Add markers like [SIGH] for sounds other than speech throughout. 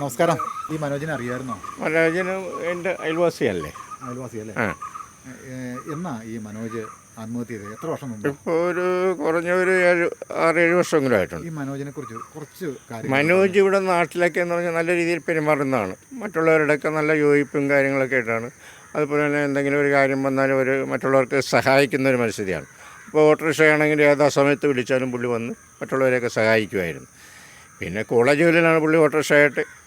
നമസ്കാരം. ഈ മനോജിനെ അറിയായിരുന്നോ? മനോജിന് എന്റെ അയൽവാസിയല്ലേ. അയൽവാസിയല്ലേ? എന്നാ ഈ മനോജ് ആത്മഹത്യ ചെയ്തത്? എത്ര വർഷം മുമ്പ്? ഇപ്പോൾ ഒരു കുറഞ്ഞ ഒരു ഏഴ് ആറേഴ് വർഷമെങ്കിലും ആയിട്ടുണ്ട്. ഈ മനോജിനെ കുറിച്ച് കുറച്ച് കാര്യം മനോജ് ഇവിടെ നാട്ടിലൊക്കെ എന്ന് പറഞ്ഞാൽ നല്ല രീതിയിൽ പെരുമാറുന്നതാണ്. മറ്റുള്ളവരുടെയൊക്കെ നല്ല യോജിപ്പും കാര്യങ്ങളൊക്കെ ആയിട്ടാണ്. അതുപോലെ തന്നെ എന്തെങ്കിലും ഒരു കാര്യം വന്നാലും ഒരു മറ്റുള്ളവർക്ക് സഹായിക്കുന്ന ഒരു മത്സരിയാണ്. ഇപ്പോൾ ഓട്ടോറിക്ഷ ആണെങ്കിൽ ഏതാ സമയത്ത് വിളിച്ചാലും പുള്ളി വന്ന് മറ്റുള്ളവരെയൊക്കെ സഹായിക്കുമായിരുന്നു. പിന്നെ കോളേജുകളിലാണ് പുള്ളി ഓട്ടോറിക്ഷയായിട്ട് ഏഹ്,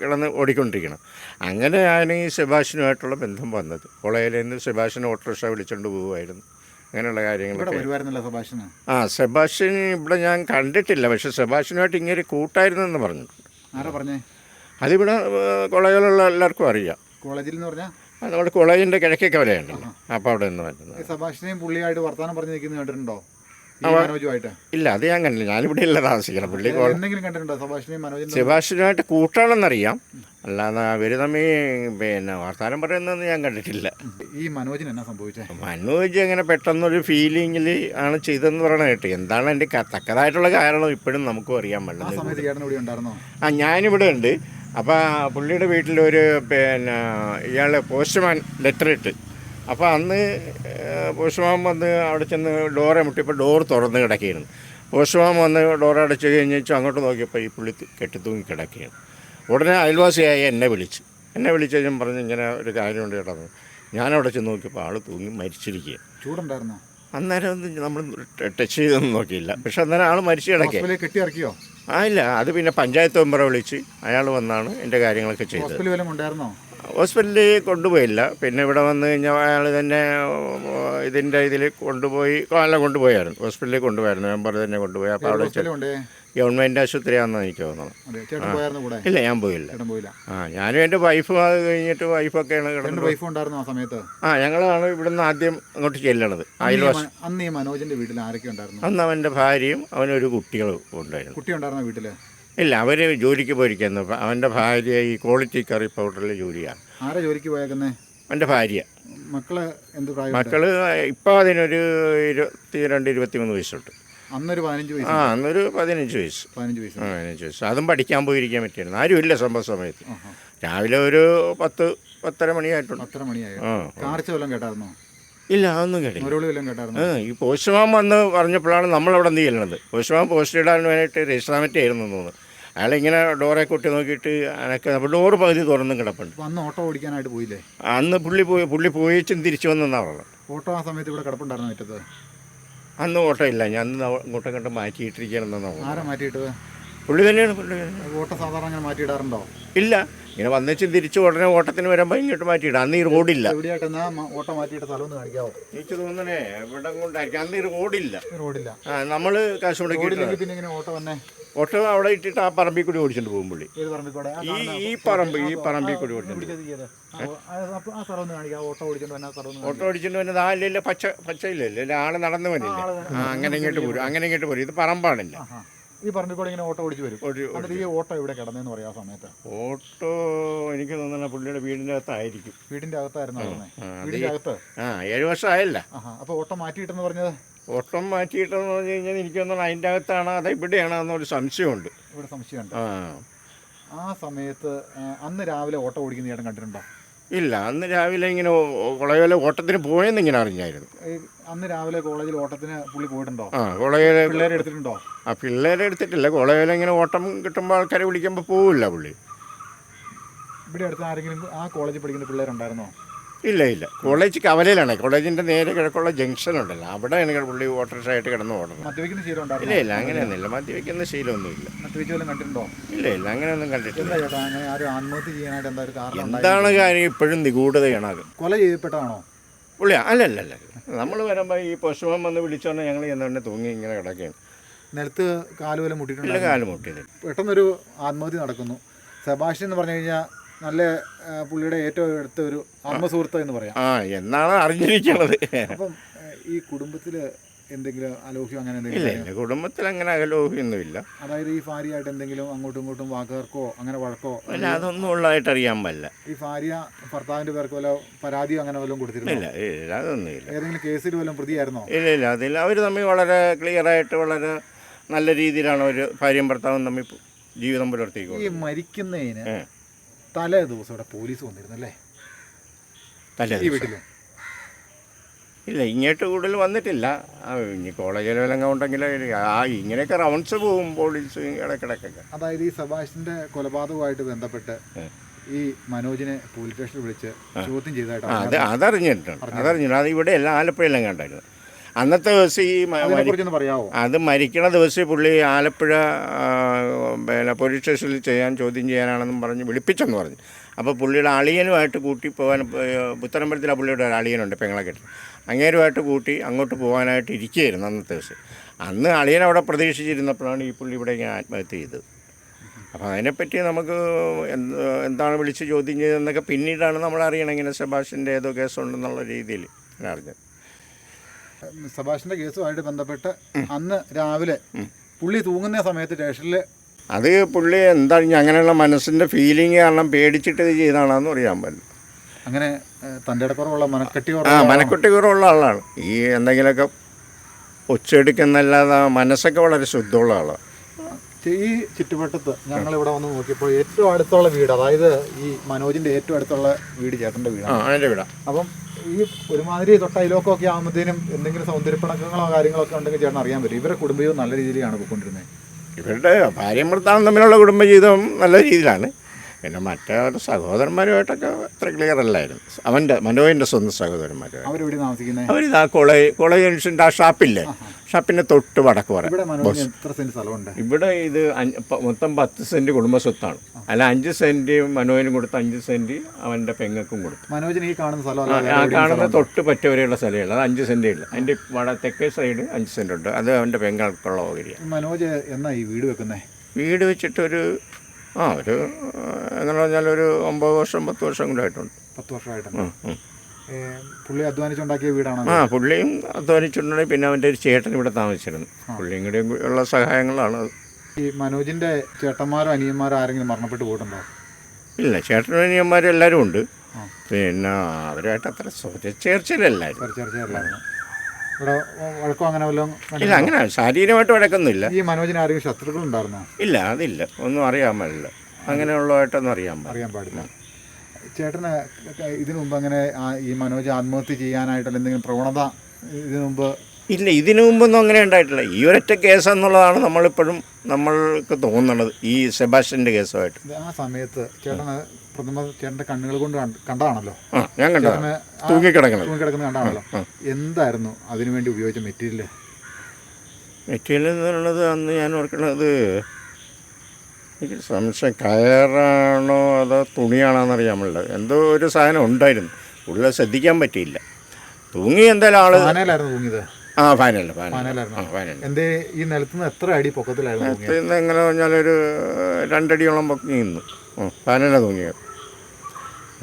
കിടന്ന് ഓടിക്കൊണ്ടിരിക്കണം. അങ്ങനെയാണ് ഈ സെബാഷിനുമായിട്ടുള്ള ബന്ധം വന്നത്. കോളേജിൽ നിന്ന് സെബാഷിന് ഓട്ടോറിക്ഷ വിളിച്ചുകൊണ്ട് പോകുമായിരുന്നു അങ്ങനെയുള്ള കാര്യങ്ങൾ ആ സെബാസ്റ്റ്യൻ ഇവിടെ ഞാൻ കണ്ടിട്ടില്ല. പക്ഷെ സെബാഷിനുമായിട്ട് ഇങ്ങനെ കൂട്ടായിരുന്നെന്ന് പറഞ്ഞു. ആരാ പറഞ്ഞേ? അതിവിടെ കോളേജിലുള്ള എല്ലാവർക്കും അറിയാം. കോളേജിൽ എന്ന് പറഞ്ഞാൽ നമ്മുടെ കോളേജിന്റെ കിഴക്കേ വരെയുണ്ടല്ലോ അപ്പോൾ അവിടെ നിന്ന് വരുന്നത്. ഈ സഭാഷിനെയും പുള്ളിയായിട്ട് വർത്തമാനം പറഞ്ഞു നിൽക്കുന്നത് കണ്ടിട്ടുണ്ടോ? ഇല്ല അത് ഞാൻ കണ്ടില്ല. ഞാനിവിടെ ഇല്ല താമസിക്കണം പുള്ളി സുഭാഷിനുമായിട്ട് കൂട്ടാണെന്നറിയാം. അല്ലാതെ അവർ തമ്മിൽ പിന്നെ വാർത്താനം പറയുന്നതെന്ന് ഞാൻ കണ്ടിട്ടില്ല. ഈ മനോജിന് എന്നാ സംഭവിച്ചത് മനോജ് അങ്ങനെ പെട്ടെന്നൊരു ഫീലിങ്ങിൽ ആണ് ചെയ്തതെന്ന് പറയണ കേട്ടോ. എന്താണ് എന്റെ തക്കതായിട്ടുള്ള കാരണം ഇപ്പോഴും നമുക്കും അറിയാൻ ഉണ്ടായിരുന്നോ? ആ ഞാനിവിടെ ഉണ്ട്. അപ്പോൾ പുള്ളിയുടെ വീട്ടിലൊരു പിന്നെ ഇയാൾ പോസ്റ്റ്മാൻ ലെറ്റർ ഇട്ട് അപ്പോൾ അന്ന് പോസ്റ്റ്മാൻ വന്ന് അവിടെ ചെന്ന് ഡോറെ മുട്ടിയപ്പോൾ ഡോർ തുറന്ന് കിടക്കുകയായിരുന്നു. പോസ്റ്റ്മാൻ വന്ന് ഡോർ അടച്ച് കഴിഞ്ഞിട്ട് അങ്ങോട്ട് നോക്കിയപ്പോൾ ഈ പുള്ളി കെട്ടിത്തൂങ്ങി കിടക്കുകയാണ്. ഉടനെ അയൽവാസിയായി എന്നെ വിളിച്ച്. എന്നെ വിളിച്ച് ഞാൻ പറഞ്ഞ് ഇങ്ങനെ ഒരു കാര്യമുണ്ട് കേട്ടോ. ഞാനവിടെ ചെന്ന് നോക്കിയപ്പോൾ ആൾ തൂങ്ങി മരിച്ചിരിക്കുക ചൂടുണ്ടായിരുന്നോ? അന്നേരം ഒന്നും നമ്മൾ ടച്ച് ചെയ്തൊന്നും നോക്കിയില്ല. പക്ഷെ അന്നേരം ആൾ മരിച്ചു കിടക്കുക കെട്ടി ഇറക്കിയോ? ആ ഇല്ല. അത് പിന്നെ പഞ്ചായത്ത് മെമ്പറെ വിളിച്ച് അയാൾ വന്നാണ് എന്റെ കാര്യങ്ങളൊക്കെ ചെയ്തത്. ഉണ്ടായിരുന്നോ? ഹോസ്പിറ്റലിൽ കൊണ്ടുപോയില്ല. പിന്നെ ഇവിടെ വന്ന് കഴിഞ്ഞാൽ അയാൾ തന്നെ ഇതിന്റെ ഇതിൽ കൊണ്ടുപോയി എല്ലാം കൊണ്ടുപോയായിരുന്നു. ഹോസ്പിറ്റലിൽ കൊണ്ടുപോയായിരുന്നു. മെമ്പർ തന്നെ കൊണ്ടുപോയി. അപ്പോൾ അവിടെ ഗവൺമെന്റ് ആശുപത്രിയാണെന്ന് എനിക്ക് തോന്നുന്നു അതെ ചേട്ടൻ പോയായിരുന്നു കൂടെ? ഇല്ല ഞാൻ പോയില്ല. ആ ഞാനും എന്റെ വൈഫും അത് കഴിഞ്ഞിട്ട് വൈഫൊക്കെയാണ് കിടന്നത്. വൈഫ് ഉണ്ടായിരുന്നു ആ സമയത്ത്? ആ ഞങ്ങളാണ് ഇവിടുന്ന് ആദ്യം അങ്ങോട്ട് ചെല്ലണത്. അന്ന് ഈ അന്ന് ഈ മനോജിന്റെ വീട്ടിൽ ആരൊക്കെ ഉണ്ടായിരുന്നു? അന്ന് അവന്റെ ഭാര്യയും അവനൊരു കുട്ടികളും ഉണ്ടായിരുന്നു. കുട്ടി ഉണ്ടായിരുന്നു വീട്ടിൽ? ഇല്ല അവർ ജോലിക്ക് പോയിരിക്കുന്നു. അവന്റെ ഭാര്യ ഈ ക്വാളിറ്റി കറി പൗഡറിൽ ജോലിയാണ്. ആരെ ജോലിക്ക് പോയേക്കുന്നേ? അവന്റെ ഭാര്യ. മക്കൾ എന്ത് പ്രായം മക്കൾ ഇപ്പോൾ അതിനൊരു ഇരുപത്തി രണ്ട് ഇരുപത്തി മൂന്ന് വയസ്സുണ്ട്. അന്നൊരു പതിനഞ്ച് വയസ്സ്. ആ അന്നൊരു പതിനഞ്ച് വയസ്സ്. പതിനഞ്ച് വയസ്സ്. പതിനഞ്ച് വയസ്സ്. അതും പഠിക്കാൻ പോയിരിക്കാൻ പറ്റിയിരുന്നു ആരും ഇല്ല സംഭവ സമയത്ത്. രാവിലെ ഒരു പത്ത് പത്തര മണിയായിട്ടുണ്ട്. പത്തര മണിയായി? കാർച്ച വല്ലതും കേട്ടായിരുന്നോ? ഇല്ല അതൊന്നും കേട്ടില്ല. ഈ പോസ്റ്റ്മാൻ വന്ന് പറഞ്ഞപ്പോഴാണ് നമ്മളവിടെ എന്ത് ചെയ്യുന്നത് പോസ്റ്റ്മാൻ പോസ്റ്റ് ഇടാൻ വേണ്ടിയിട്ട് രജിസ്റ്ററാമറ്റ് ആയിരുന്നു തോന്നുന്നു. അയാളിങ്ങനെ ഡോറെ കൊട്ടി നോക്കിയിട്ട് അനക്ക് അപ്പോൾ ഡോറ് പകുതി തുറന്നും കിടപ്പുണ്ട്. അന്ന് ഓട്ടോ ഓടിക്കാനായിട്ട് പോയില്ലേ? അന്ന് പുള്ളി പോയി പുള്ളി പോയിച്ചും തിരിച്ചു വന്നെന്നാണ് പറഞ്ഞത് ഓട്ടോ ആ സമയത്ത് ഇവിടെ കിടപ്പുണ്ടായിരുന്നു മുറ്റത്ത്? അന്ന് ഓട്ടോ ഇല്ല ഞാൻ അന്ന് ഇങ്ങോട്ടും മാറ്റിയിട്ടിരിക്കണമെന്നാണ് ആരാ മാറ്റിയിട്ടത്? പുള്ളി തന്നെയാണ് പുള്ളി. ഓട്ടോ സാധാരണ അങ്ങനെ മാറ്റിയിടാറുണ്ടോ? ഇല്ല ഇങ്ങനെ വന്നിച്ചും തിരിച്ചു ഉടനെ ഓട്ടത്തിന് വരുമ്പോൾ ഇങ്ങോട്ട് മാറ്റിയിടാം. അന്ന് ഈ റോഡില്ല ഓട്ടോ മാറ്റിയിട്ട് സ്ഥലം ഒന്ന് കാണിക്കാവോ? എനിക്ക് തോന്നണേ ഇവിടെ കൊണ്ടായിരിക്കും. അന്ന് ഈ റോഡില്ല റോഡില്ല ആ നമ്മൾ കാശ് റോഡില്ലെങ്കിൽ പിന്നെ ഇങ്ങനെ ഓട്ടോ വന്നെ? ഓട്ടോ അവിടെ ഇട്ടിട്ട് ആ പറമ്പിൽ കൂടി ഓടിച്ചിട്ട് പോകും പുള്ളി. ഏത് പറമ്പിക്കൂടെ? ആ ഈ കാണുന്ന ഈ പറമ്പ് ഈ പറമ്പിൽ കൂടി ഓടിച്ചിട്ട് പിടിച്ചത് ഓടിച്ചിട്ട് ആ, ആ, അപ്പൊ പച്ച സ്ഥലം ഒന്ന് കാണിക്കാം. ഓട്ടോ ഓടിച്ചോണ്ട് വന്ന ആ സ്ഥലം ഒന്ന് ഓട്ടോ ഓടിച്ചിട്ട് പിന്നെ നാലില്ല പച്ച പച്ചയില്ലല്ലേ അല്ലെ ആൾ നടന്നു ആ അങ്ങനെ ഇങ്ങോട്ട് പോരും അങ്ങനെ ഇങ്ങോട്ട് പോരും. ഇത് പറമ്പാണില്ല. ഈ പറമ്പിൽ കൂടെ ഇങ്ങനെ ഓട്ടോ ഓടിച്ച് വരും. എന്നിട്ട് ഈ ഓട്ടോ ഇവിടെ കിടന്നെന്ന് പറയാ ആ സമയത്ത്? ഓട്ടോ എനിക്ക് തോന്നുന്ന പുള്ളിയുടെ വീടിന്റെ അകത്തായിരിക്കും. വീടിന്റെ അകത്തായിരുന്നു വീടിന്റെ അകത്ത്? ആ ഏഴ് വർഷമായല്ല ആഹാ അപ്പൊ ഓട്ടോ മാറ്റിയിട്ടെന്ന് പറഞ്ഞത്? ഓട്ടം മാറ്റിയിട്ടെന്ന് പറഞ്ഞു കഴിഞ്ഞാൽ എനിക്ക് തോന്നുന്നു അതിന്റെ അകത്താണ് അത് ഇവിടെയാണോ എന്നൊരു സംശയമുണ്ട്. ഇവിടെ സംശയമുണ്ട്. ആ. സമയത്ത് അന്ന് രാവിലെ ഓട്ടോ ഓടിക്കുന്ന ചേട്ടൻ കണ്ടിട്ടുണ്ടോ? ഇല്ല അന്ന് രാവിലെ ഇങ്ങനെ കുളയോല ഓട്ടത്തിന് പോയെന്ന് ഇങ്ങനെ അറിഞ്ഞായിരുന്നു. അന്ന് രാവിലെ കോളേജിൽ ഓട്ടത്തിന് പുള്ളി പോയിട്ടുണ്ടോ? ആ കുളയോല പിള്ളേരെ എടുത്തിട്ടുണ്ടോ? ആ പിള്ളേരെ എടുത്തിട്ടില്ല. കുളയോല ഇങ്ങനെ ഓട്ടം കിട്ടുമ്പോൾ ആൾക്കാരെ വിളിക്കുമ്പോൾ പോവില്ല പുള്ളി. ഇവിടെ അടുത്ത് ആരെങ്കിലും ആ കോളേജിൽ പഠിക്കുന്ന പിള്ളേരുണ്ടായിരുന്നോ? ഇല്ല ഇല്ല. കോളേജ് കവലയിലാണ്. കോളേജിന്റെ നേരെ കിഴക്കുള്ള ജംഗ്ഷൻ ഉണ്ടല്ലോ. അവിടെയാണ് പുള്ളി ഓട്ടോറിക്ഷ ആയിട്ട് കിടന്ന് ഓടണം മദ്യപിക്കുന്ന ശീലം ഇല്ല ഇല്ല അങ്ങനെയൊന്നുമില്ല. മദ്യപിക്കുന്ന ശീലമൊന്നുമില്ല. മദ്യപിച്ച് വല്ലതും കണ്ടിട്ടുണ്ടോ? ഇല്ല ഇല്ല അങ്ങനെയൊന്നും കണ്ടിട്ടില്ല. എന്താ ചേട്ടാ അങ്ങനെ ആരും ആത്മഹത്യ ചെയ്യാനായിട്ട് എന്താ ഒരു കാരണം ഉണ്ടായി? എന്താണ് കാര്യം? ഇപ്പോഴും നിഗൂഢതയാണ് അത്. കൊല ചെയ്യപ്പെട്ടതാണോ പുള്ളി അല്ല അല്ല നമ്മൾ വരുമ്പോൾ ഈ പശുവൻ വന്ന് വിളിച്ചോണ്ട് ഞങ്ങൾ എന്നെ തൂങ്ങി ഇങ്ങനെ കിടക്കുകയാണ്. നിലത്ത് കാലുവല ഇല്ല മുട്ടിയിട്ടുണ്ട് കാൽ മുട്ടിയത് പെട്ടെന്നൊരു ആത്മഹത്യ നടക്കുന്നു. സെബാസ്റ്റ്യൻ എന്ന് പറഞ്ഞു കഴിഞ്ഞാൽ നല്ല പുള്ളിയുടെ ഏറ്റവും അടുത്ത ഒരു ആത്മസുഹൃത്ത് എന്ന് പറയാം. ആ എന്നാണ് അറിഞ്ഞിരിക്കുന്നത് അപ്പം ഈ കുടുംബത്തിൽ എന്തെങ്കിലും അലോഹ്യം അങ്ങനെ ഇല്ല എന്തെങ്കിലും ഇല്ല കുടുംബത്തിൽ അങ്ങനെ അകലോഹ്യൊന്നുമില്ല അതായത് ഈ ഭാര്യയായിട്ട് എന്തെങ്കിലും അങ്ങോട്ടും ഇങ്ങോട്ടും വാക്കുകൾക്കോ അങ്ങനെ വഴക്കോ അല്ല അതൊന്നും ഉള്ളതായിട്ട് അറിയാൻ പറ്റില്ല ഈ ഭാര്യ ഭർത്താവിന്റെ പേർക്ക് വല്ല പരാതിയോ അങ്ങനെ വല്ലതും കൊടുത്തിരുന്നു? ഇല്ല ഇല്ല അതൊന്നുമില്ല. ഏതെങ്കിലും കേസിൽ വല്ലതും പ്രതിയായിരുന്നോ? ഇല്ല ഇല്ല അതില്ല അവർ തമ്മിൽ വളരെ ക്ലിയറായിട്ട് വളരെ നല്ല രീതിയിലാണ് അവർ ഭാര്യയും ഭർത്താവും തമ്മിൽ ജീവിതം ഈ പുലർത്തിക്കൊണ്ട് മരിക്കുന്നതിന് ഏ. തലേ ദിവസം ഇവിടെ പോലീസ് വന്നിരുന്നു അല്ലേ തലേ ഈ വീട്ടിൽ ഇല്ല ഇങ്ങോട്ട് കൂടുതൽ വന്നിട്ടില്ല. ആ, ഇനി കോളേജിൽ വല്ലതും ഉണ്ടെങ്കിൽ ആ ഇങ്ങനെയൊക്കെ റൗണ്ട്സ് പോകും പോലീസ് ഇടക്കിടക്കൊക്കെ അതായത് ഈ സബാഷിന്റെ കൊലപാതകമായിട്ട് ബന്ധപ്പെട്ട് ഈ മനോജിനെ പോലീസ് സ്റ്റേഷനിൽ വിളിച്ച് ചോദ്യം ചെയ്തതായിട്ട് അത്. അതറിഞ്ഞിട്ടുണ്ട്. അതറിഞ്ഞിട്ടുണ്ട്. അത് ഇവിടെ എല്ലാം ആലപ്പുഴയെല്ലാം കണ്ടായിരുന്നു. അന്നത്തെ ദിവസം ഈ പറയാമോ അത് മരിക്കണ ദിവസം പുള്ളി ആലപ്പുഴ പിന്നെ പോലീസ് സ്റ്റേഷനിൽ ചെയ്യാൻ ചോദ്യം ചെയ്യാനാണെന്നും പറഞ്ഞ് വിളിപ്പിച്ചെന്ന് പറഞ്ഞു. അപ്പോൾ പുള്ളിയുടെ അളിയനുമായിട്ട് കൂട്ടി പോകാൻ പുത്തനമ്പലത്തിലെ പുള്ളിയുടെ ഒരു അളിയനുണ്ട് പെങ്ങളെ കെട്ടി. അങ്ങേരുമായിട്ട് കൂട്ടി അങ്ങോട്ട് പോകാനായിട്ട് ഇരിക്കുകയായിരുന്നു അന്നത്തെ ദിവസം. അന്ന് അളിയൻ അവിടെ പ്രതീക്ഷിച്ചിരുന്നപ്പോഴാണ് ഈ പുള്ളി ഇവിടെ ഇങ്ങനെ ആത്മഹത്യ ചെയ്തത്. അപ്പോൾ അതിനെപ്പറ്റി നമുക്ക് എന്ത് എന്താണ് വിളിച്ച് ചോദ്യം ചെയ്തതെന്നൊക്കെ പിന്നീടാണ് നമ്മൾ അറിയണം ഇങ്ങനെ സെബാഷിന്റെ ഏതോ കേസുണ്ടെന്നുള്ള രീതിയിൽ ഞാൻ അറിഞ്ഞത്. സബാഷിന്റെ കേസുമായിട്ട് ബന്ധപ്പെട്ട് അന്ന് രാവിലെ പുള്ളി തൂങ്ങുന്ന സമയത്ത് സ്റ്റേഷനിൽ അത് പുള്ളി എന്താ അങ്ങനെയുള്ള മനസ്സിന്റെ ഫീലിംഗ് കാരണം പേടിച്ചിട്ട് ഇത് ചെയ്താണെന്ന് അറിയാൻ പറ്റില്ല. അങ്ങനെ തന്റെ ഇടക്കുറവുള്ള മനക്കെട്ടി ആ മനക്കെട്ടി കുറവുള്ള ആളാണ്. ഈ എന്തെങ്കിലുമൊക്കെ ഒച്ചെടുക്കുന്നല്ലാതെ മനസ്സൊക്കെ വളരെ ശുദ്ധമുള്ള ആളാണ്. ഈ ചുറ്റുവട്ടത്ത് ഞങ്ങൾ ഇവിടെ വന്ന് നോക്കിയപ്പോൾ ഏറ്റവും അടുത്തുള്ള വീട് അതായത് ഈ മനോജിന്റെ ഏറ്റവും അടുത്തുള്ള വീട് ചേട്ടന്റെ വീടാണ്. അതിന്റെ വിടാം. അപ്പം ഈ ഒരുമാതിരി തൊട്ട അയലോക്കമൊക്കെ ആകുമ്പോഴത്തേനും എന്തെങ്കിലും സൗന്ദര്യപ്പണക്കങ്ങളോ കാര്യങ്ങളൊക്കെ ഉണ്ടെങ്കിൽ ചേട്ടൻ അറിയാൻ പറ്റും. ഇവരുടെ കുടുംബവും നല്ല രീതിയിലാണ് പോയിക്കൊണ്ടിരുന്നത്. ഇവരുടെ ഭാര്യയും ഭർത്താവും തമ്മിലുള്ള കുടുംബജീവിതം നല്ല രീതിയിലാണ്. പിന്നെ മറ്റേ സഹോദരന്മാരുമായിട്ടൊക്കെ അത്ര ക്ലിയർ അല്ലായിരുന്നു. അവന്റെ മനോവിന്റെ സ്വന്തം അവരെവിടെ താമസിക്കുന്നത് അവരിതാ കോളേജ് കോളേജ് ജംഗ്ഷന്റെ ആ ഷാപ്പില്ലേ? ഷാപ്പിന്റെ തൊട്ട് വടക്ക് പറയാം ഇവിടെ ഇത് മൊത്തം പത്ത് സെന്റ് കുടുംബ സ്വത്താണ് അല്ല അഞ്ച് സെന്റ് മനോജിന് കൊടുത്ത് അഞ്ച് സെന്റ് അവന്റെ പെങ്ങൾക്കും കൊടുത്തു. മനോജിന് ഈ കാണുന്ന സ്ഥലം ആ, കാണുന്ന തൊട്ട് പറ്റവരെയുള്ള സ്ഥലമേ ഉള്ളൂ. അത് അഞ്ച് സെന്റേ ഉള്ളൂ. അതിന്റെ വട തെക്കേ സൈഡ് അഞ്ച് സെന്റ് ഉണ്ട്. അത് അവന്റെ പെങ്ങൾക്കുള്ള ഓഹരിയാണ് മനോജ് എന്നാ ഈ വീട് വെക്കുന്നത് വീട് വെച്ചിട്ടൊരു ആ ഒരു എങ്ങനെ പറഞ്ഞാൽ ഒരു ഒമ്പത് വർഷം പത്ത് വർഷം കൂടെ ആയിട്ടുണ്ട്. പത്ത് വർഷമായിട്ടുണ്ട്. പുള്ളി അധ്വാനിച്ചുണ്ടാക്കിയ വീടാണ് ആ പുള്ളിയും അധ്വാനിച്ചിട്ടുണ്ടെങ്കിൽ പിന്നെ അവന്റെ ഒരു ചേട്ടൻ ഇവിടെ താമസിച്ചിരുന്നു. പുള്ളിയും കൂടെ ഉള്ള സഹായങ്ങളാണ് ഈ മനോജിന്റെ ചേട്ടന്മാരോ അനിയന്മാരോ ആരെങ്കിലും മരണപ്പെട്ടു പോയിട്ടുണ്ടോ? ഇല്ല ചേട്ടനും അനിയന്മാരും എല്ലാവരും ഉണ്ട്. പിന്നെ അവരുമായിട്ട് അത്ര ചേർച്ചയിലല്ലായിരുന്നു. ചർച്ച ചർച്ചയല്ലായിരുന്നു ഇവിടെ വഴക്കോ അങ്ങനെ വല്ലതും ഇല്ല അങ്ങനെ ശാരീരികമായിട്ട് വഴക്കൊന്നുമില്ല. ഈ മനോജിന് ആരെങ്കിലും ശത്രുക്കൾ ഉണ്ടായിരുന്നോ? ഇല്ല അതില്ല. ഒന്നും അറിയാൻ പാടില്ല. അങ്ങനെയുള്ളതായിട്ടൊന്നും അറിയാൻ പാടില്ല. അറിയാൻ പാടില്ല. ചേട്ടന് ഇതിനു മുമ്പ് അങ്ങനെ ഈ മനോജ് ആത്മഹത്യ ചെയ്യാനായിട്ടുള്ള എന്തെങ്കിലും പ്രവണത ഇതിനു മുമ്പ് ഇല്ല ഇതിനു മുമ്പൊന്നും അങ്ങനെ ഉണ്ടായിട്ടില്ല. ഈ ഒരൊറ്റ കേസ് എന്നുള്ളതാണ് നമ്മളിപ്പോഴും നമ്മൾക്ക് തോന്നുന്നത് ഈ സെബാസ്റ്റ്യന്റെ കേസുമായിട്ട്. ആ സമയത്ത് ചേട്ടന് പ്രഥമ ചേട്ടന്റെ കണ്ണുകൾ കൊണ്ട് കണ്ട- കണ്ടതാണല്ലോ. ഞാൻ കണ്ടു ചേട്ടന് ആ കണ്ടാണല്ലോ എന്തായിരുന്നു അതിനുവേണ്ടി ഉപയോഗിച്ച മെറ്റീരിയൽ മെറ്റീരിയൽ എന്നുള്ളത് അന്ന് ഞാൻ ഓർക്കണത് എനിക്ക് സംശയം കയറാണോ അതോ തുണിയാണോ എന്നറിയാൻ പറ്റില്ല എന്തോ ഒരു സാധനം ഉണ്ടായിരുന്നു. ഉള്ള ശ്രദ്ധിക്കാൻ പറ്റിയില്ല. തൂങ്ങി എന്തായാലും ആൾ തൂങ്ങിയത്. ആ ഫാനല്ല എന്തേ ഈ നിലത്തുനിന്ന് എത്ര അടി പൊക്കത്തിലായിരുന്നു എങ്ങനെ പറഞ്ഞാൽ പറഞ്ഞാലൊരു രണ്ടടിയോളം പൊക്കി നിന്നു. ഫാനല്ല തൂങ്ങിയത്.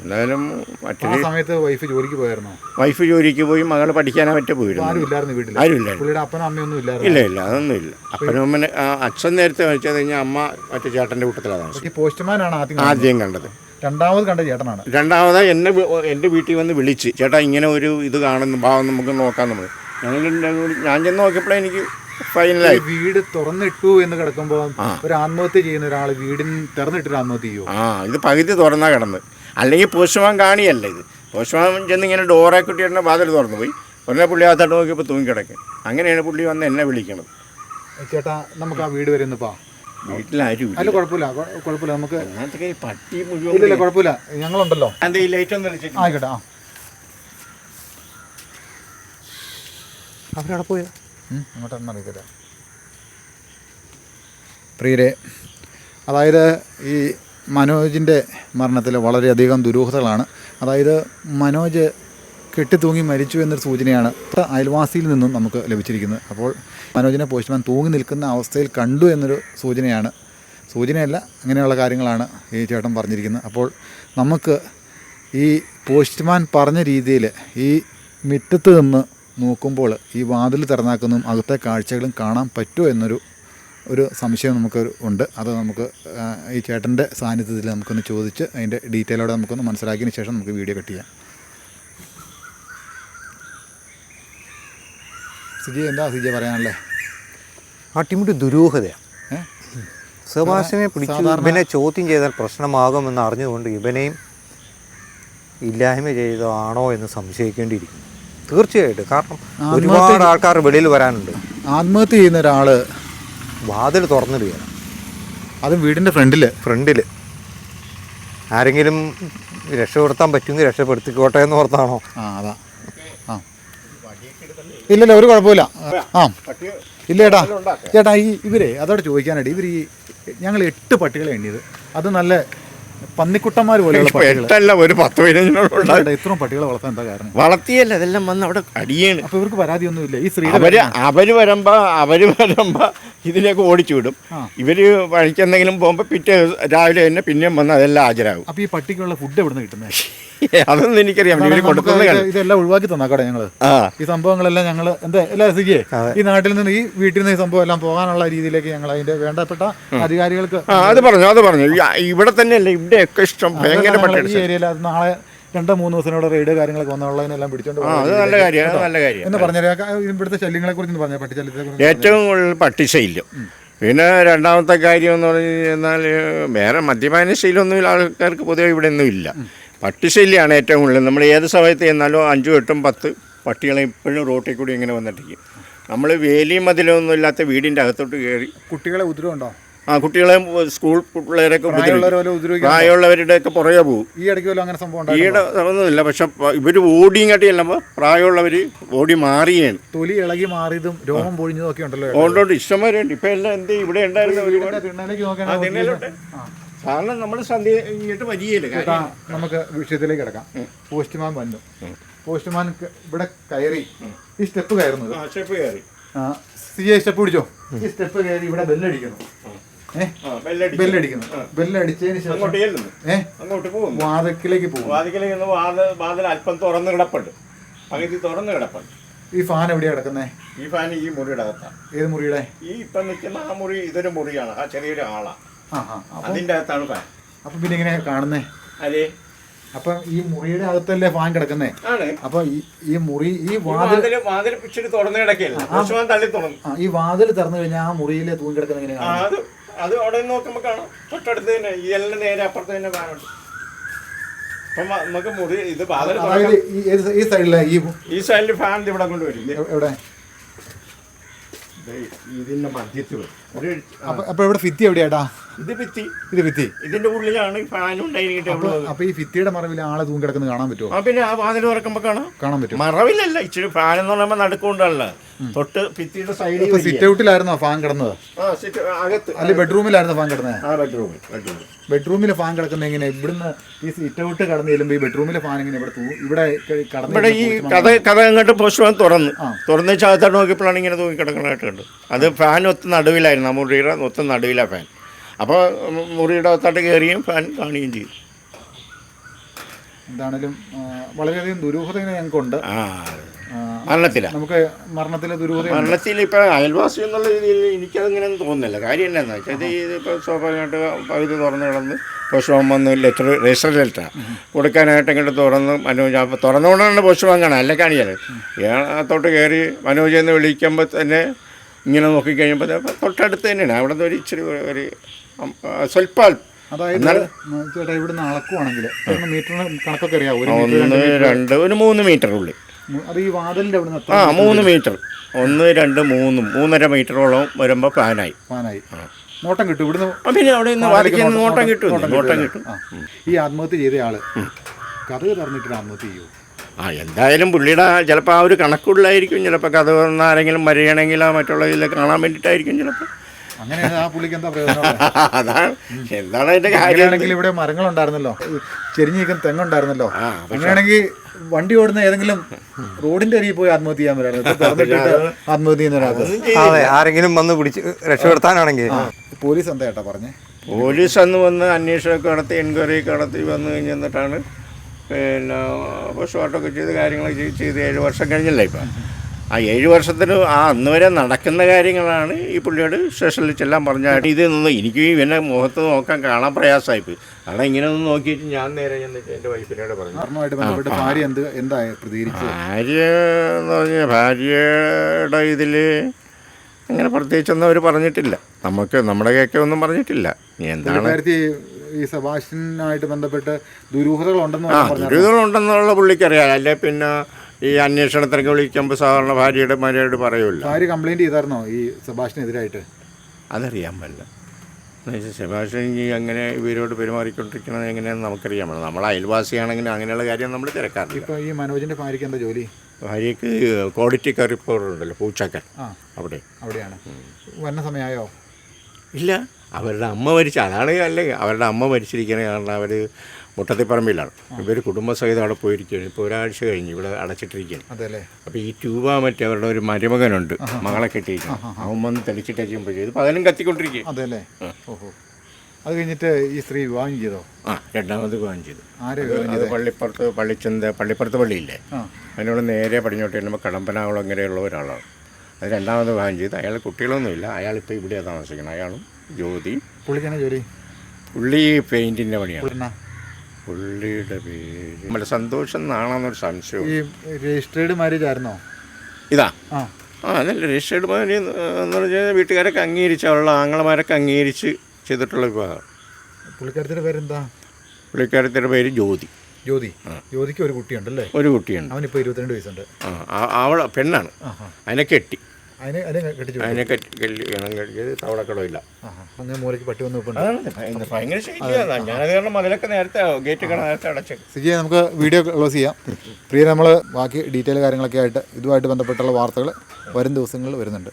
എന്തായാലും മറ്റൊരു സമയത്ത് വൈഫ് ജോലിക്ക് പോയായിരുന്നോ? വൈഫ് ജോലിക്ക് പോയി മകൾ പഠിക്കാനാ മറ്റോ പോയിരുന്നു. ആരും ഇല്ലായിരുന്നു വീട്ടിൽ ആരുമില്ല പുള്ളിയുടെ അപ്പനും അമ്മയൊന്നും ഇല്ലായിരുന്നു. ഇല്ല ഇല്ല അതൊന്നും ഇല്ല. അപ്പനും അമ്മനെ അച്ഛൻ നേരത്തെ വെച്ചത് കഴിഞ്ഞാൽ അമ്മ മറ്റേ ചേട്ടന്റെ കൂട്ടത്തിലാണ് ഈ പോസ്റ്റ്മാനാണ് ആദ്യം. ആദ്യം കണ്ടത്. രണ്ടാമത് കണ്ട ചേട്ടനാണ്. രണ്ടാമത് എന്നെ എന്റെ വീട്ടിൽ വന്ന് വിളിച്ച് ചേട്ടാ ഇങ്ങനെ ഒരു ഇത് കാണുന്നു ഭാവം നമുക്ക് നോക്കാം നമ്മൾ ഞങ്ങൾ ഞാൻ ചെന്ന് നോക്കിയപ്പോഴേ എനിക്ക് ഫൈനലായി. വീട് തുറന്നിട്ടു എന്ന് കിടക്കുമ്പോൾ. ഒരു ആത്മഹത്യ ചെയ്യുന്ന ഒരാൾ വീടിന് തുറന്നിട്ടൊരു ആത്മഹത്യ ചെയ്യുമോ ആ ഇത് പകുതി തുറന്നാ കിടന്ന്. അല്ലെങ്കിൽ പോസ്റ്റ്മാൻ കാണിയല്ല ഇത്. പോസ്റ്റ്മാൻ ചെന്ന് ഇങ്ങനെ ഡോറെ കുട്ടിയുടെ വാതിൽ തുറന്നു പോയി. ഉടനെ പുള്ളി അകത്തോട്ട് നോക്കിയപ്പോൾ തൂങ്ങിക്കിടക്കും. അങ്ങനെയാണ് പുള്ളി വന്ന് എന്നെ വിളിക്കണത്. ചേട്ടാ നമുക്ക് ആ വീട് വരെ വീട്ടിലാരും അല്ല കുഴപ്പമില്ല. നമുക്ക് അങ്ങനത്തെ ഈ പട്ടി കുഴപ്പമില്ല. ഞങ്ങളുണ്ടല്ലോ. എന്താ ഈ ലൈറ്റ് ഒന്ന് തെളിച്ചിട്ട് ആയിക്കോട്ടെ ആ. അവരവിടെ പോയ? അങ്ങോട്ടൊന്നും അറിയത്തില്ല പ്രിയരെ അതായത് ഈ മനോജിന്റെ മരണത്തിൽ വളരെയധികം ദുരൂഹതകളാണ്. അതായത് മനോജ് കെട്ടിത്തൂങ്ങി മരിച്ചു എന്നൊരു സൂചനയാണ് അയൽവാസിയിൽ നിന്നും നമുക്ക് ലഭിച്ചിരിക്കുന്നത്. അപ്പോൾ മനോജിനെ പോസ്റ്റ്മാൻ തൂങ്ങി നിൽക്കുന്ന അവസ്ഥയിൽ കണ്ടു എന്നൊരു സൂചനയാണ്. സൂചനയല്ല അങ്ങനെയുള്ള കാര്യങ്ങളാണ് ഈ ചേട്ടൻ പറഞ്ഞിരിക്കുന്നത്. അപ്പോൾ നമുക്ക് ഈ പോസ്റ്റ്മാൻ പറഞ്ഞ രീതിയിൽ ഈ മുറ്റത്ത് നിന്ന് നോക്കുമ്പോൾ ഈ വാതിൽ തുറന്നാക്കുന്നതും അകത്തെ കാഴ്ചകളും കാണാൻ പറ്റുമോ എന്നൊരു ഒരു സംശയം നമുക്ക് ഉണ്ട്. അത് നമുക്ക് ഈ ചേട്ടന്റെ സാന്നിധ്യത്തിൽ നമുക്കൊന്ന് ചോദിച്ച് അതിന്റെ ഡീറ്റെയിലോടെ നമുക്കൊന്ന് മനസ്സിലാക്കിയതിന് ശേഷം നമുക്ക് വീഡിയോ കട്ട് ചെയ്യാം. സിജി എന്താ സിജി പറയാനല്ലേ അട്ടിമുട്ടി ദുരൂഹതയാണ് സെബാസ്റ്റിനെ പിടിച്ച് ഇവനെ ചോദ്യം ചെയ്താൽ പ്രശ്നമാകുമെന്ന് അറിഞ്ഞുകൊണ്ട് ഇവനെയും ഇല്ലായ്മ ചെയ്തതാണോ എന്ന് സംശയിക്കേണ്ടിയിരിക്കുന്നു. തീർച്ചയായിട്ടും. കാരണം ഒരുപാട് ആൾക്കാർ വെളിയിൽ വരാനുണ്ട്. ആത്മഹത്യ ചെയ്യുന്ന ഒരാൾ വാതിൽ തുറന്നിടുകയാണ് അത് വീടിന്റെ ഫ്രണ്ടിൽ ഫ്രണ്ടിൽ ആരെങ്കിലും രക്ഷപ്പെടുത്താൻ പറ്റുമെങ്കിൽ രക്ഷപ്പെടുത്തിക്കോട്ടെ എന്ന് ഓർത്താണോ? ആ അതാ. ആ. ഇല്ലല്ല ഒരു കുഴപ്പമില്ല. ആ. ഇല്ല ചേട്ടാ ചേട്ടാ ഈ ഇവരെ അതോടെ ചോദിക്കാനായിട്ട് ഇവർ ഈ ഞങ്ങൾ എട്ട് പട്ടികളെ എണ്ണിയത്. അത് നല്ല പന്നിക്കുട്ടന്മാർ പോലെ എട്ടല്ല ഒരു പത്ത് ഇത്രയും പട്ടികളെ വളർത്താൻ എന്താ കാരണം? വളർത്തിയല്ല അതെല്ലാം വന്ന് അവിടെ അടിയാണ്. അപ്പൊ ഇവർക്ക് പരാതിയൊന്നുമില്ല. ഈ സ്ത്രീ അവർ അവർ വരുമ്പോ അവർ വരുമ്പോ ഇതിലേക്ക് ഓടിച്ചു വിടും ഇവർ വഴിക്കെന്തെങ്കിലും പോകുമ്പോ പിറ്റേ രാവിലെ തന്നെ പിന്നെയും വന്ന് അതെല്ലാം ഹാജരാകും. അപ്പൊ ഈ പട്ടിക്കുള്ള ഫുഡ് എവിടെ നിന്ന് കിട്ടുന്നത് [LAUGHS] അതൊന്നും എനിക്കറിയാം ഇവർ കൊടുക്കുന്നത് കണ്ടു. ഇതെല്ലാം ഒഴിവാക്കി തന്നാക്കടെ ഞങ്ങൾ. ആ. ഈ സംഭവങ്ങളെല്ലാം ഞങ്ങൾ എന്താ എല്ലാ സിഗിയെ. ഈ നാട്ടിൽ നിന്ന് ഈ വീട്ടിൽ നിന്ന് ഈ സംഭവം എല്ലാം പോകാനുള്ള രീതിയിലേക്ക് ഞങ്ങൾ അതിന്റെ വേണ്ടപ്പെട്ട അധികാരികൾക്ക് അത് പറഞ്ഞു അത് പറഞ്ഞു. ഇവിടെ ഒക്കെ ഇവിടെയൊക്കെ ഇഷ്ടം. ഭയങ്കര ഞങ്ങൾ പട്ടി ഈ ഏരിയയിൽ അത് നാളെ രണ്ടോ മൂന്ന് ദിവസത്തിനോട് റെയ്ഡ് കാര്യങ്ങളൊക്കെ വന്നുള്ളതിനെല്ലാം പിടിച്ചോണ്ട് നല്ല കാര്യമാണ് നല്ല കാര്യം. എന്ന് പറഞ്ഞേക്കാം ഇവിടുത്തെ ശല്യങ്ങളെ കുറിച്ച് പറഞ്ഞു പട്ടിശല്യത്തെ ഏറ്റവും കൂടുതൽ പട്ടിശല്യം. പിന്നെ രണ്ടാമത്തെ കാര്യം എന്ന് പറഞ്ഞു കഴിഞ്ഞാൽ വേറെ മദ്യപാന ശീലമൊന്നും ആൾക്കാർക്ക് പൊതുവെ ഇവിടെ ഒന്നും ഇല്ല പട്ടിശല്യമാണ് ഏറ്റവും കൂടുതൽ. നമ്മൾ ഏത് സമയത്ത് ചെന്നാലും അഞ്ചും എട്ടും പത്ത് പട്ടികളെ ഇപ്പോഴും റോട്ടിൽ കൂടി ഇങ്ങനെ വന്നിട്ടിരിക്കും. നമ്മൾ വേലിയും മതിലൊന്നും ഇല്ലാത്ത വീടിന്റെ അകത്തോട്ട് കയറി കുട്ടികളെ ഉദ്രവുണ്ടോ ആ കുട്ടികളെ സ്കൂൾ പിള്ളേരൊക്കെ പ്രായമുള്ളവരുടെ ഒക്കെ പുറകെ പോകും. ഈ ഇടയ്ക്ക് അങ്ങനെ സംഭവം ഈയിടെ ഒന്നുമില്ല പക്ഷെ ഇവർ ഓടിയും കാട്ടി ചെല്ലുമ്പോൾ പ്രായമുള്ളവർ ഓടി മാറിയാണ് തൊലി ഇളകി മാറിയതും രോമം പൊഴിഞ്ഞതും ഒക്കെ ഉണ്ടല്ലോ. ഇഷ്ടം വരെ ഉണ്ട്. ഇപ്പം എല്ലാം എന്ത് ഇവിടെ ഉണ്ടായിരുന്ന കാരണം നമ്മൾ സന്ധ്യ ഇങ്ങോട്ട് വരികയില്ല നമുക്ക് വിഷയത്തിലേക്ക് കിടക്കാം. പോസ്റ്റ്മാൻ വന്നു. പോസ്റ്റ്മാൻ ഇവിടെ കയറി. ഈ സ്റ്റെപ്പ് കയറുന്നത്. സ്റ്റെപ്പ് കയറി. സി ഐ സ്റ്റെപ്പ് പിടിച്ചോ? ഈ സ്റ്റെപ്പ് കയറി ഇവിടെ ബെല്ലടിക്കുന്നു. ബെല്ലടിക്കുന്നു. ബെല്ലടിച്ചതിന് ശേഷം അങ്ങോട്ട് പോകും വാതക്കിലേക്ക് പോകും വാതക്കിലേക്ക് വാതിൽ അല്പം തുറന്ന് കിടപ്പുണ്ട്. പകുതി തുറന്ന് കിടപ്പുണ്ട്. ഈ ഫാൻ എവിടെയാ കിടക്കുന്നത് ഈ ഫാൻ ഈ മുറിയുടെ അകത്താണ്. ഏത് മുറിയുടെ? ഈ ഇപ്പം നിൽക്കുന്ന ആ മുറി ഇതൊരു മുറിയാണ്. ആ ചെറിയൊരു ആളാണ് അതിന്റെ അകത്താണ് ഫാൻ. അപ്പൊ പിന്നെ ഇങ്ങനെ കാണുന്നേ? അതെ. അപ്പൊ ഈ മുറിയുടെ അകത്തല്ലേ ഫാൻ കിടക്കുന്നേ? അപ്പൊ ഈ മുറി ഈ വാതിൽ വാതിൽ പിച്ചിട്ട് തുറന്ന് കിടക്കില്ല തള്ളി തുറന്നു. ഈ വാതിൽ തുറന്നു കഴിഞ്ഞാൽ ആ മുറിയിലെ തൂങ്ങി കിടക്കുന്ന എങ്ങനെ കാണും അത് അത് അവിടെ നിന്ന് നോക്കുമ്പോൾ കാണാം. തൊട്ടടുത്ത് തന്നെ ഈ എല്ലാം നേരെ അപ്പുറത്ത് തന്നെ ഫാനുണ്ട്. നമുക്ക് മുറി ഇത് വാതിൽ ഈ സൈഡിലെ ഈ സൈഡിൽ ഫാൻ ഇവിടെ കൊണ്ടുവരും ദേ, എവിടെ? ഇതിന്റെ മധ്യത്തിൽ അപ്പൊ ഇവിടെ ഫിത്തി എവിടെയാട്ടാ ഇത് ഭിത്തി. ഇത് ഭിത്തി. ഇതിന്റെ ഉള്ളിലാണ് ഫാൻ ഉണ്ടായിരിക്കട്ടെ അപ്പൊ അപ്പൊ ഈ ഭിത്തിയുടെ മറവിൽ ആളെ തൂങ്ങി കിടക്കുന്നത് കാണാൻ പറ്റുമോ? ആ പിന്നെ ആ വാതിൽ തുറക്കുമ്പോ കാണാം. കാണാൻ പറ്റും. മറവിലല്ല ഇച്ചിരി ഫാൻ എന്ന് പറയുമ്പോൾ നടുക്കൊണ്ടല്ല തൊട്ട് ഭിത്തിയുടെ സൈഡിൽ സിറ്റ് ഔട്ടിലായിരുന്നോ ഫാൻ കിടന്നത്? അകത്ത്. അല്ല ബെഡ്റൂമിലായിരുന്നു ഫാൻ കിടന്നത് ആ ബെഡ്റൂമിൽ ബെഡ്റൂമിൽ. ബെഡ്റൂമിൽ ഫാൻ കിടക്കുന്നത് എങ്ങനെ? ഇവിടുന്ന് ഈ സിറ്റ് ഔട്ട് കടന്നു ചെല്ലുമ്പോൾ ഈ ബെഡ്റൂമിലെ ഫാൻ എങ്ങനെ ഇവിടെ ഇവിടെ കടന്നു ഇവിടെ ഈ കഥ കഥ അങ്ങോട്ട് പോസ്റ്റ്മാൻ തുറന്ന്. തുറന്ന് ചാകത്തോട്ട് നോക്കിയപ്പോഴാണ് ഇങ്ങനെ തൂങ്ങി കിടക്കുന്നതായിട്ട് കണ്ടു അത് ഫാൻ ഒത്ത നടുവിലായിരുന്നു. നമ്മുടെ ഒത്ത് നടുവിലാണ് ഫാൻ. അപ്പോൾ മുറിയുടെ അകത്തോട്ട് കയറിയും ഫാൻ കാണുകയും ചെയ്യും. എന്താണേലും വളരെയധികം ദുരൂഹത ഞങ്ങൾക്കുണ്ട്. ആ മരണത്തിലാണ് നമുക്ക് മരണത്തിലെ ദുരൂഹത മരണത്തിൽ ഇപ്പം അയൽവാസി എന്നുള്ള രീതിയിൽ എനിക്കതിങ്ങനെ തോന്നുന്നില്ല. കാര്യം എന്നാന്ന് വെച്ചാൽ ഇത് ഇതിപ്പോൾ സ്വാഭാവികമായിട്ട് പകുതി തുറന്ന് കിടന്ന് പോസ്റ്റ്മാൻ വന്ന് ലെറ്റർ രജിസ്റ്റർ ലെറ്റർ കൊടുക്കാനായിട്ട് ഇങ്ങോട്ട് തുറന്ന് മനോജ് അപ്പോൾ തുറന്നുകൊണ്ടാണ് പോസ്റ്റ്മാൻ കാണാൻ അല്ല കാണിയാൽ അകത്തോട്ട് കയറി മനോജ് എന്ന് വിളിക്കുമ്പോൾ തന്നെ ഇങ്ങനെ നോക്കിക്കഴിയുമ്പോൾ തൊട്ടടുത്ത് തന്നെയാണ്. അവിടെ നിന്ന് ഒരു ഇച്ചിരി ഒരു ആ, അതായത് ചേട്ടാ ഇവിടുന്ന് അളക്കുവാണെങ്കിൽ മീറ്ററിന് കണക്കൊക്കെ അറിയാം ഒന്ന് രണ്ട് ഒരു മൂന്ന് മീറ്റർ ഉള്ളിൽ മു- അത് ഈ വാതിലിന്റെ അവിടുന്ന് ആ മൂന്ന് മീറ്റർ ഒന്ന് രണ്ട് മൂന്ന് മൂന്നര മീറ്ററോളം വരുമ്പോൾ ഫാനായി ഫാനായി നോട്ടം കിട്ടും ഇവിടുന്ന് പിന്നെ അവിടെ നിന്ന് വാതിലേക്ക് നോട്ടം കിട്ടും നോട്ടം കിട്ടും. ഈ ആത്മഹത്യ ചെയ്ത ആൾ കഥ പറഞ്ഞിട്ട് ആത്മഹത്യ ചെയ്യൂ? ആ എന്തായാലും പുള്ളിയുടെ ചിലപ്പോൾ ആ ഒരു കണക്കുള്ളായിരിക്കും ചിലപ്പോൾ കഥ വന്നാരെങ്കിലും ആരെങ്കിലും വരികയാണെങ്കിൽ ആ മറ്റുള്ള ഇതിൽ കാണാൻ വേണ്ടിയിട്ടായിരിക്കും ചിലപ്പോൾ അങ്ങനെ ആ പുള്ളിക്ക് എന്താ പ്രയോജനം [LAUGHS] അതാണ്. എന്താണ് അതിന്റെ കാര്യം? അങ്ങനെയാണെങ്കിൽ ഇവിടെ മരങ്ങളുണ്ടായിരുന്നല്ലോ. ഉണ്ടായിരുന്നല്ലോ നിൽക്കുന്ന തെങ്ങുണ്ടായിരുന്നല്ലോ അങ്ങനെയാണെങ്കിൽ വണ്ടി ഓടുന്ന ഏതെങ്കിലും റോഡിന്റെ അരികിൽ പോയി ആത്മഹത്യ ചെയ്യാൻ തുറന്നിട്ടിട്ട് ആത്മഹത്യ ചെയ്യുന്ന അതെ. ആരെങ്കിലും വന്ന് പിടിച്ച് രക്ഷപ്പെടുത്താനാണെങ്കിൽ. പോലീസ് എന്താ ചേട്ടാ പറഞ്ഞേ? പോലീസ് അന്ന് വന്ന് അന്വേഷണമൊക്കെ നടത്തി എൻക്വയറി ഒക്കെ നടത്തി വന്നു കഴിഞ്ഞിട്ടാണ് പിന്നെ പോസ്റ്റ്മോർട്ടമൊക്കെ ചെയ്ത് കാര്യങ്ങളൊക്കെ ചെയ്ത് ചെയ്ത് ഏഴ് വർഷം കഴിഞ്ഞല്ലേ ഇപ്പം? ആ ഏഴ് വർഷത്തിന് ആ അന്ന് വരെ നടക്കുന്ന കാര്യങ്ങളാണ് ഈ പുള്ളിയോട് സ്റ്റേഷനിൽ ചെല്ലാൻ പറഞ്ഞാൽ ഇത് നിന്ന് എനിക്ക് ഇവനെ മുഖത്ത് നോക്കാൻ കാണാൻ പ്രയാസമായിപ്പോയി. അവിടെ ഇങ്ങനെ ഒന്ന് നോക്കിയിട്ട് ഞാൻ നേരെ ചെന്നിട്ട് എന്റെ വൈഫിനോട് പറഞ്ഞു. ഭാര്യ എന്ത് എന്താ പ്രതികരിച്ചത്? ഭാര്യ എന്ന് പറഞ്ഞാൽ ഭാര്യയുടെ ഇതിൽ അങ്ങനെ പ്രത്യേകിച്ചൊന്നും അവർ പറഞ്ഞിട്ടില്ല. നമുക്ക് നമ്മുടെ കേക്കെ ഒന്നും പറഞ്ഞിട്ടില്ല. എന്താണ്? ഈ സെബാസ്റ്റ്യനായിട്ട് ബന്ധപ്പെട്ട് ദുരൂഹതകളുണ്ടെന്ന് ദുരൂഹതകളുണ്ടെന്നുള്ള പുള്ളിക്കറിയാം. അല്ലെ പിന്നെ ഈ അന്വേഷണത്തിനൊക്കെ വിളിക്കുമ്പോൾ സാധാരണ ഭാര്യയുടെ മര്യാദ പറയൂല. ഭാര്യ കംപ്ലൈന്റ് ചെയ്തായിരുന്നോ ഈ സുഭാഷിനെതിരായിട്ട് അതറിയാൻ പറ്റില്ല. എന്നുവെച്ചാൽ സെബാസ്റ്റ്യൻ ഈ അങ്ങനെ ഇവരോട് പെരുമാറിക്കൊണ്ടിരിക്കുന്നത് എങ്ങനെയാണെന്ന് നമുക്കറിയാൻ പറ്റില്ല. നമ്മൾ അയൽവാസിയാണെങ്കിൽ അങ്ങനെയുള്ള കാര്യം നമ്മൾ തിരക്കാറില്ല. ഇപ്പോൾ ഈ മനോജിന്റെ ഭാര്യയ്ക്ക് എന്താ ജോലി? ഭാര്യയ്ക്ക് ക്വാളിറ്റി കറി ഉണ്ടല്ലോ പൂച്ചക്കൻ. ആ അവിടെ. അവിടെയാണ്. വന്ന സമയമായോ? ഇല്ല. അവരുടെ അമ്മ മരിച്ച അതാണ് അല്ലെങ്കിൽ അവരുടെ അമ്മ മരിച്ചിരിക്കുന്ന കാരണം അവർ മുട്ടത്തിപ്പറമ്പിലാണ്. ഇവർ കുടുംബസഹിതം അവിടെ പോയിരിക്കുകയാണ്. ഇപ്പോൾ ഒരാഴ്ച കഴിഞ്ഞ് ഇവിടെ അടച്ചിട്ടിരിക്കുകയാണ്. അപ്പോൾ ഈ ട്യൂബ മറ്റേ അവരുടെ ഒരു മരുമകനുണ്ട് മകളെ കെട്ടിയിരിക്കണം അവൻ വന്ന് തെളിച്ചിട്ട് ചെയ്യുമ്പോഴേ ഇത് പകലും കത്തിക്കൊണ്ടിരിക്കും അതെ അല്ലേ ഓഹോ. അത് കഴിഞ്ഞിട്ട് ഈ സ്ത്രീ വിവാഹം ചെയ്തോ? ആ രണ്ടാമത് വിവാഹം ചെയ്തു. അത് പള്ളിപ്പുറത്ത് പള്ളിച്ചന്ത പള്ളിപ്പുറത്ത് പള്ളിയില്ലേ? അതിനോട് നേരെ പടിഞ്ഞോട്ട് ചെല്ലുമ്പോൾ കടമ്പനാകുളം അങ്ങനെയുള്ള ഒരാളാണ്. അത് രണ്ടാമത് വിവാഹം ചെയ്ത് അയാൾ കുട്ടികളൊന്നുമില്ല. അയാളിപ്പോൾ ഇവിടെയാണ് താമസിക്കുന്നത്. അയാളും ജ്യോതി പുള്ളിക്കാണ് ജോലി? പുള്ളി പെയിന്റിന്റെ പണിയാണ്. പുള്ളിയുടെ പേര്. നമ്മുടെ സന്തോഷം എന്നാണെന്നൊരു സംശയം ഈ രജിസ്ട്രേഡ് മാരേജ് ആയിരുന്നോ? ഇതാ. ആ. ആ അതല്ല രജിസ്റ്റേർഡ് മാരേജ് എന്ന് പറഞ്ഞാൽ വീട്ടുകാരൊക്കെ അംഗീകരിച്ച അവളുടെ ആങ്ങളമാരൊക്കെ അംഗീകരിച്ച് ചെയ്തിട്ടുള്ള വിവാഹം. പുള്ളിക്കാരത്തിന്റെ പേരെന്താ? പുള്ളിക്കാരത്തിന്റെ പേര് ജ്യോതി. ജ്യോതി. ജ്യോതിക്ക് ഒരു കുട്ടിയുണ്ടല്ലേ? ഒരു കുട്ടിയുണ്ട്. അവനിപ്പോൾ ഇരുപത്തിരണ്ട് വയസ്സുണ്ട്. ആ- അവളെ പെണ്ണാണ്. അതിനെ കെട്ടി. അതിനെ അതിനെ കെട്ടിച്ചു. അതിനെ കെട്ടി കല്യാണം കഴിച്ചത് തവളക്കടമില്ല ആഹാ അങ്ങനെ മൂലയ്ക്ക് പട്ടി വന്ന് അതാണ് ഭയങ്കര- ഭയങ്കര ശൈലിയാണ് ഞാനത് കാരണം മതിലൊക്കെ നേരത്തെ ഗേറ്റ് നേരത്തെ സിജിയെ നമുക്ക് വീഡിയോ ക്ലോസ് ചെയ്യാം. പ്രിയ നമ്മൾ ബാക്കി ഡീറ്റെയിൽ കാര്യങ്ങളൊക്കെ ആയിട്ട് ഇതുമായിട്ട് ബന്ധപ്പെട്ടുള്ള വാർത്തകൾ വരും ദിവസങ്ങളിൽ വരുന്നുണ്ട്.